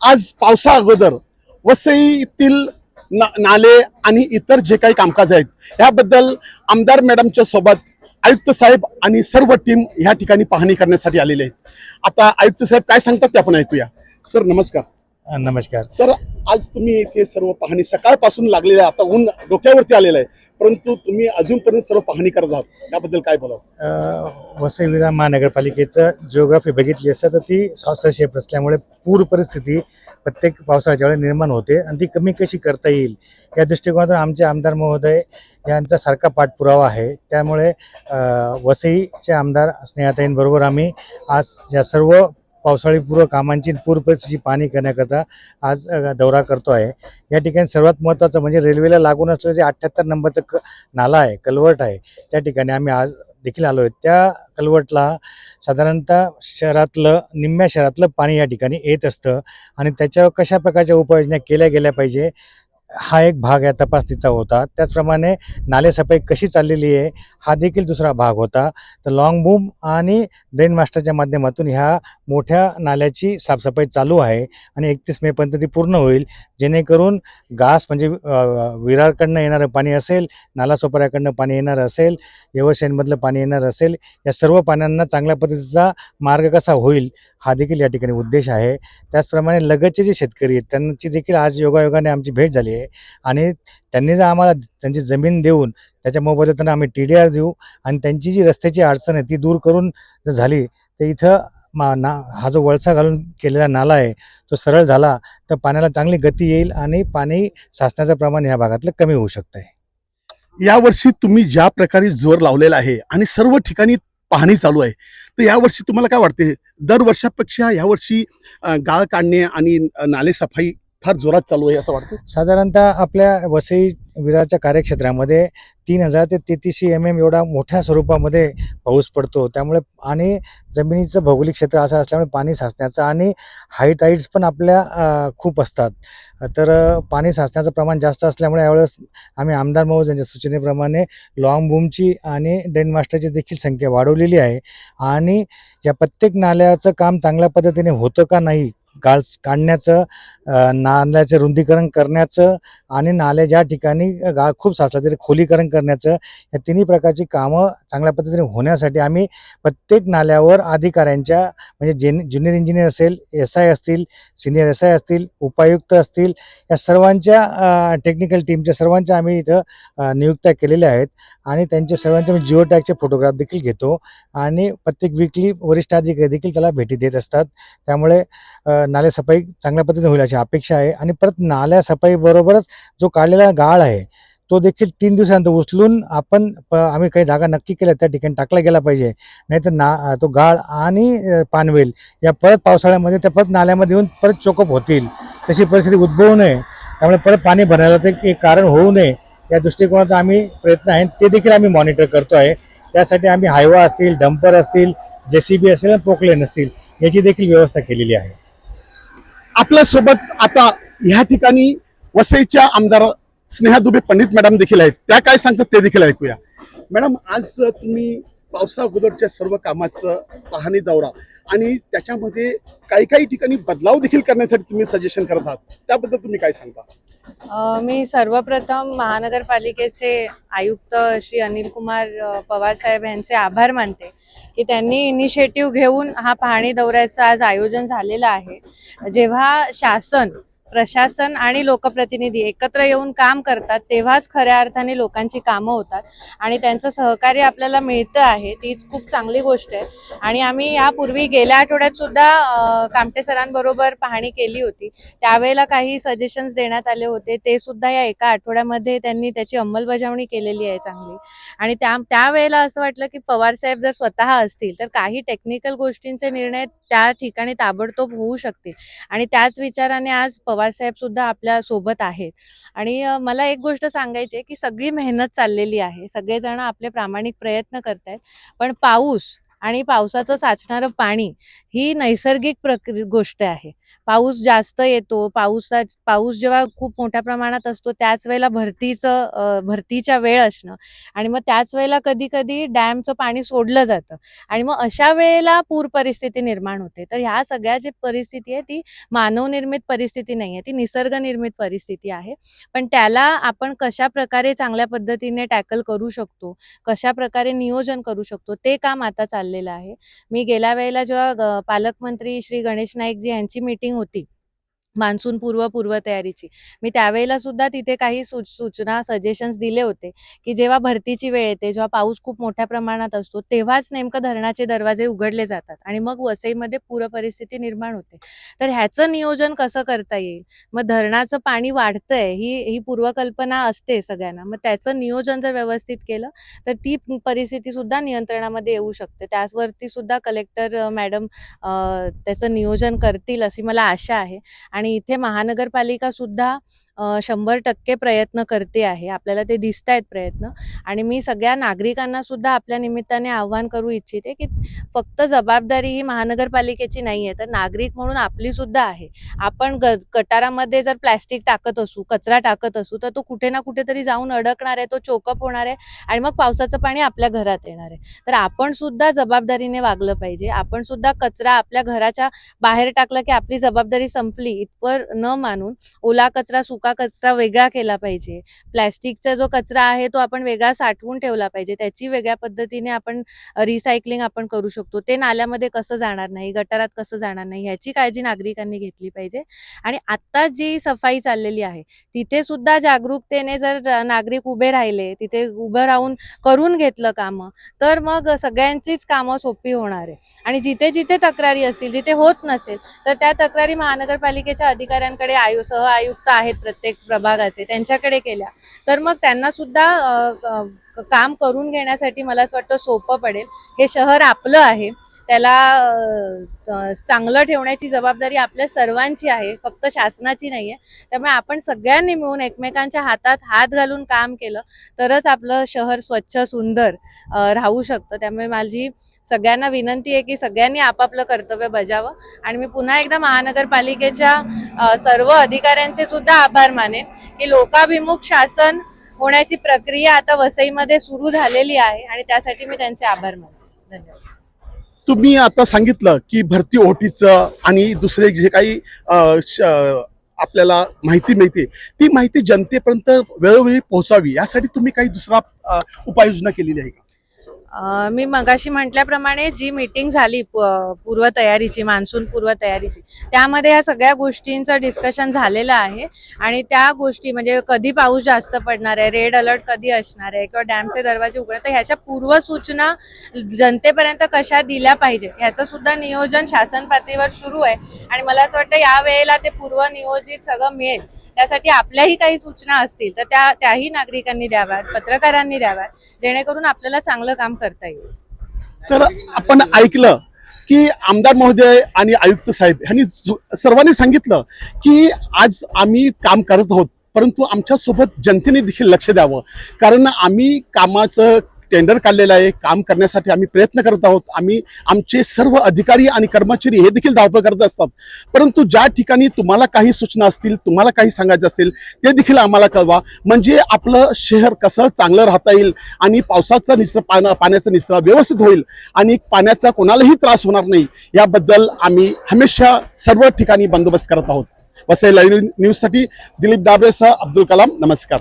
आज पावसा अगोदर वसईतील ना- नाले आणि इतर जे काही कामकाज आहेत ह्याबद्दल आमदार मॅडमच्या सोबत आयुक्त साहेब आणि सर्व टीम ह्या ठिकाणी पाहणी करण्यासाठी आलेले आहेत. आता आयुक्त साहेब काय सांगतात ते आपण ऐकूया. सर नमस्कार. नमस्कार. सर आज तुम्ही इथे सर्व पाहणी सकाळपासून लागलेलं आहे. आता ऊन डोक्यावरती आलेलं आहे. परंतु तुम्ही अजूनपर्यंत सर्व पाहणी करत आहात. याबद्दल काय बोला अ, वसई विरार महानगरपालिकेचं जिओग्राफी बघितली असता तर ती सॉसरशेप असल्यामुळे पूर परिस्थिती प्रत्येक पावसाळ्याच्या वेळेला निर्माण होते आणि ती कमी कशी करता येईल या दृष्टिकोनातून आमचे आमदार महोदय यांचा सारखा पाठपुरावा आहे. त्यामुळे वसईचे आमदार स्नेहाताईंबरोबर आम्ही आज या सर्व पावसाळीपूर्व कामांची पूर परिस्थितीची पाहणी करण्याकरता आज दौरा करतो आहे. या ठिकाणी सर्वात महत्त्वाचं म्हणजे रेल्वेला लागून असलेलं जे अठ्ठ्याहत्तर नंबरचं क नाला आहे कलवट आहे त्या ठिकाणी आम्ही आज देखील आलो आहे. त्या कलवटला साधारणतः शहरातलं निम्म्या शहरातलं पाणी या ठिकाणी येत असतं आणि त्याच्यावर कशा प्रकारच्या उपाययोजना केल्या गेल्या पाहिजे हा एक भाग या तपासणीचा होता. त्याचप्रमाणे नालेसफाई कशी चाललेली आहे हा देखील दुसरा भाग होता. तर लाँग बूम आणि ड्रेन मास्टरच्या माध्यमातून ह्या मोठ्या नाल्याची साफसफाई चालू आहे आणि एकतीस मेपर्यंत ती पूर्ण होईल. जेणेकरून घास म्हणजे विरारकडनं येणारं पाणी असेल नालासोपाऱ्याकडनं पाणी येणार असेल यवशेनमधलं पाणी येणार असेल या सर्व पाण्यांना चांगल्या पद्धतीचा मार्ग कसा होईल हा देखील या ठिकाणी उद्देश आहे. त्याचप्रमाणे लगतचे जे शेतकरी आहेत त्यांची देखील आज योगायोगाने आमची भेट झाली आहे. आणि त्यांनी जर आम्हाला त्यांची जमीन देऊन त्याच्या मोबदल्यात त्यांना आम्ही टी डी आर देऊ आणि त्यांची जी रस्त्याची अडचण आहे ती दूर करून जर झाली तर इथं मा ना हा जो वळसा घालून केलेला नाला आहे तो सरळ झाला तर पाण्याला चांगली गती येईल आणि पाणी साचण्याचं प्रमाण या भागातलं कमी होऊ शकतं आहे यावर्षी तुम्ही ज्या प्रकारे जोर लावलेला आहे आणि सर्व ठिकाणी पाहणी चालू आहे. तर यावर्षी तुम्हाला काय वाटते? दरवर्षापेक्षा यावर्षी गाळ काढणे आणि नाले सफाई फार जोरात चालू आहे असं वाटतं? साधारणतः आपल्या वसई विरारच्या कार्यक्षेत्रामध्ये तीन हजार ते तेहतीसशे एम एम एवढा मोठ्या स्वरूपामध्ये पाऊस पडतो. त्यामुळे आणि जमिनीचं भौगोलिक क्षेत्र असं असल्यामुळे पाणी साचण्याचं आणि हाईट हाईट्स पण आपल्या खूप असतात. तर पाणी साचण्याचं प्रमाण जास्त असल्यामुळे यावेळेस आम्ही आमदार महोदयांच्या सूचनेप्रमाणे लॉंग बूमची आणि डेन मास्टरची देखील संख्या वाढवलेली आहे. आणि या प्रत्येक नाल्याचं काम चांगल्या पद्धतीने होतं का नाही गाळस काढण्याचं नाल्याचं रुंदीकरण करण्याचं आणि नाले ज्या ठिकाणी गाळ खूप साचला तरी खोलीकरण करण्याचं या तिन्ही प्रकारची कामं चांगल्या पद्धतीने होण्यासाठी आम्ही प्रत्येक नाल्यावर अधिकाऱ्यांच्या म्हणजे जेन ज्युनियर इंजिनियर असेल एस आय असतील सिनियर एस आय असतील उपायुक्त असतील या सर्वांच्या टेक्निकल टीमच्या सर्वांच्या आम्ही इथं नियुक्त्या केलेल्या आहेत. आणि त्यांच्या सर्वांचे मी जिओ टॅगचे फोटोग्राफ देखील घेतो. आणि प्रत्येक वीकली वरिष्ठ अधिकारी देखील त्याला भेटी देत असतात. त्यामुळे नालेसफाई चांगल्या पद्धतीने होईल अशी अपेक्षा आहे. आणि परत नाल्या सफाईबरोबरच जो काढलेला गाळ आहे तो देखील तीन दिवसानंतर उचलून आपण प- आम्ही काही जागा नक्की केल्या त्या ठिकाणी टाकला गेला पाहिजे. नाहीतर ना तो गाळ आणि पानवेल या परत पावसाळ्यामध्ये त्या परत नाल्यामध्ये येऊन परत चोकअप होतील. तशी परिस्थिती उद्भवू नये. त्यामुळे परत पाणी भरायला ते एक कारण होऊ नये. या दृष्टिकोनातून आम्ही प्रयत्न आहेत. ते देखील आम्ही मॉनिटर करतो आहे. त्यासाठी आम्ही हायवा असतील डंपर असतील जेसीबी असेल पोकलेन असतील याची देखील व्यवस्था केलेली आहे. आपल्यासोबत आता ह्या ठिकाणी वसईच्या आमदार स्नेहा दुबे पंडित मॅडम देखील आहेत. त्या काय सांगतात ते देखील ऐकूया. मॅडम आज तुम्ही पावसा अगोदरच्या सर्व कामाचं पाहणी दौरा आणि त्याच्यामध्ये काही काही ठिकाणी बदलाव देखील करण्यासाठी तुम्ही सजेशन करत आहात. त्याबद्दल तुम्ही काय सांगता? मी सर्वप्रथम महानगरपालिकेचे आयुक्त श्री अनिल कुमार पवार साहेब यांचे आभार मानते की त्यांनी इनिशिएटिव्ह घेऊन हा पाहणी दौऱ्याचं आज आयोजन झालेलं आहे. जेव्हा शासन प्रशासन आणि लोकप्रतिनिधी एकत्र येऊन काम करतात तेव्हाच खऱ्या अर्थाने लोकांची कामं होतात. आणि त्यांचं सहकार्य आपल्याला मिळतं आहे तीच खूप चांगली गोष्ट आहे. आणि आम्ही यापूर्वी गेल्या आठवड्यात सुद्धा कामटे सरांबरोबर पाहणी केली होती. त्यावेळेला काही सजेशन्स देण्यात आले होते. ते सुद्धा या एका आठवड्यामध्ये त्यांनी त्याची अंमलबजावणी केलेली आहे चांगली. आणि त्या त्यावेळेला असं वाटलं की पवार साहेब जर स्वतः असतील तर काही टेक्निकल गोष्टींचे निर्णय त्या ठिकाणी ताबडतोब होऊ शकतील. आणि त्याच विचाराने आज पवार साहेब सुद्धा आपल्यासोबत आहेत. आणि मला एक गोष्ट सांगायची आहे की सगळी मेहनत चाललेली आहे. सगळेजण आपले प्रामाणिक प्रयत्न करतायत. पण पाऊस आणि पावसाचं साचणारं पाणी ही नैसर्गिक प्रक्रि गोष्ट आहे. पाऊस जास्त येतो पाऊसा पाऊस जेव्हा खूप मोठ्या प्रमाणात असतो त्याच वेळेला भरतीचं भरतीच्या वेळ असणं. आणि मग त्याच वेळेला कधी कधी डॅमचं पाणी सोडलं जातं. आणि मग अशा वेळेला पूर परिस्थिती निर्माण होते. तर ह्या सगळ्या जी परिस्थिती आहे ती मानवनिर्मित परिस्थिती नाही आहे ती निसर्गनिर्मित परिस्थिती आहे. पण त्याला आपण कशा प्रकारे चांगल्या पद्धतीने टॅकल करू शकतो कशा प्रकारे नियोजन करू शकतो ते काम आता चाललेलं आहे. मी गेल्या वेळेला जेव्हा पालकमंत्री श्री गणेश नाईक जी यांची मीटिंग होती. मान्सून पूर्व पूर्व तयारीची मी त्यावेळेला सुद्धा तिथे काही सूच सूचना सजेशन्स दिले होते की जेव्हा भरतीची वेळ येते जेव्हा पाऊस खूप मोठ्या प्रमाणात असतो तेव्हाच नेमकं धरणाचे दरवाजे उघडले जातात आणि मग वसईमध्ये पूर परिस्थिती निर्माण होते. तर ह्याचं नियोजन कसं करता येईल? मग धरणाचं पाणी वाढतंय ही ही पूर्वकल्पना असते सगळ्यांना मग त्याचं नियोजन जर व्यवस्थित केलं तर ती परिस्थिती सुद्धा नियंत्रणामध्ये येऊ शकते. त्यावरती सुद्धा कलेक्टर मॅडम त्याचं नियोजन करतील अशी मला आशा आहे. आणि इथे महानगरपालिका सुद्धा शंभर टक्के प्रयत्न करते आहे. आपल्याला ते दिसत आहेत प्रयत्न. आणि मी सगळ्या नागरिकांना सुद्धा आपल्या निमित्ताने आव्हान करू इच्छिते की फक्त जबाबदारी ही महानगरपालिकेची नाही आहे तर नागरिक म्हणून आपली सुद्धा आहे. आपण ग गटारामध्ये जर प्लॅस्टिक टाकत असू कचरा टाकत असू तर तो कुठे ना कुठेतरी जाऊन अडकणार आहे तो चोकअप होणार आहे आणि मग पावसाचं पाणी आपल्या घरात येणार आहे. तर आपण सुद्धा जबाबदारीने वागलं पाहिजे. आपण सुद्धा कचरा आपल्या घराच्या बाहेर टाकला की आपली जबाबदारी संपली इतपर न मानून ओला कचरा सुका कचरा वेगळा केला पाहिजे. प्लॅस्टिकचा जो कचरा आहे तो आपण वेगळा साठवून ठेवला पाहिजे. त्याची वेगळ्या पद्धतीने आपण रिसायकलिंग आपण करू शकतो. ते नाल्यामध्ये कसं जाणार नाही गटारात कसं जाणार नाही ह्याची काळजी नागरिकांनी घेतली पाहिजे. आणि आत्ता जी सफाई चाललेली आहे तिथे सुद्धा जागरूकतेने जर नागरिक उभे राहिले तिथे उभं राहून करून घेतलं कामं तर मग सगळ्यांचीच कामं सोपी होणार आहे. आणि जिथे जिथे तक्रारी असतील जिथे होत नसेल तर त्या तक्रारी महानगरपालिकेच्या अधिकाऱ्यांकडे आयु सह आयुक्त आहेत प्रत्येक प्रभागाचे त्यांच्याकडे केल्या. तर मग त्यांना सुद्धा काम करून घेण्यासाठी मला असं वाटतं सोपं पडेल. हे शहर आपलं आहे. त्याला चांगलं ठेवण्याची जबाबदारी आपल्या सर्वांची आहे फक्त शासनाची नाही आहे त्यामुळे आपण सगळ्यांनी मिळून एकमेकांच्या हातात हात घालून काम केलं तरच आपलं शहर स्वच्छ सुंदर राहू शकतं. त्यामुळे माझी सगळ्यांना विनंती आहे की सगळ्यांनी आपापलं कर्तव्य बजावं. आणि मी पुन्हा एकदा महानगरपालिकेच्या सर्व अधिकाऱ्यांचे सुद्धा आभार मानेन की लोकाभिमुख शासन होण्याची प्रक्रिया आता वसईमध्ये सुरू झालेली आहे आणि त्यासाठी मी त्यांचे आभार मानते. धन्यवाद. तुम्ही आता सांगितलं की भरती ओटीचं आणि दुसरे जे काही श- आपल्याला माहिती मिळते ती माहिती जनतेपर्यंत वेळोवेळी पोहोचावी यासाठी तुम्ही काही दुसरा उपाययोजना केलेली आहे मी मगाशी म्हटल्याप्रमाणे जी मीटिंग झाली पूर्वतयारीची मान्सून पूर्वतयारीची त्यामध्ये ह्या सगळ्या गोष्टींचं डिस्कशन झालेलं आहे. आणि त्या गोष्टी म्हणजे कधी पाऊस जास्त पडणार आहे रेड अलर्ट कधी असणार आहे किंवा डॅमचे दरवाजे उघडत तर ह्याच्या पूर्व सूचना जनतेपर्यंत कशा दिल्या पाहिजे ह्याचं सुद्धा नियोजन शासन पातळीवर सुरू आहे. आणि मला असं वाटतं या वेळेला ते पूर्वनियोजित सगळं मिळेल. त्यासाठी आपल्याही काही सूचना असतील तर त्या त्याही नागरिकांनी द्याव्यात पत्रकारांनी द्याव्यात जेणेकरून आपल्याला चांगलं काम करता येईल. तर आपण ऐकलं की आमदार महोदय आणि आयुक्त साहेब यांनी सर्वांनी सांगितलं की आज आम्ही काम करत आहोत परंतु आमच्यासोबत जनतेने देखील लक्ष द्यावं. कारण आम्ही कामाचं टेंडर काढलेलं आहे काम करण्यासाठी आम्ही प्रयत्न करत आहोत. आम्ही आमचे सर्व अधिकारी आणि कर्मचारी हे देखील धावपळ करत असतात. परंतु ज्या ठिकाणी तुम्हाला काही सूचना असतील तुम्हाला काही सांगायचं असेल ते देखील आम्हाला कळवा. म्हणजे आपलं शहर कसं चांगलं राहता येईल आणि पावसाचा निसरा पाण्या पाण्याचा निसरा व्यवस्थित होईल आणि पाण्याचा कोणालाही त्रास होणार नाही याबद्दल आम्ही हमेशा सर्व ठिकाणी बंदोबस्त करत आहोत. वसई लाईव्ह न्यूजसाठी दिलीप डाबरेसह अब्दुल कलाम. नमस्कार.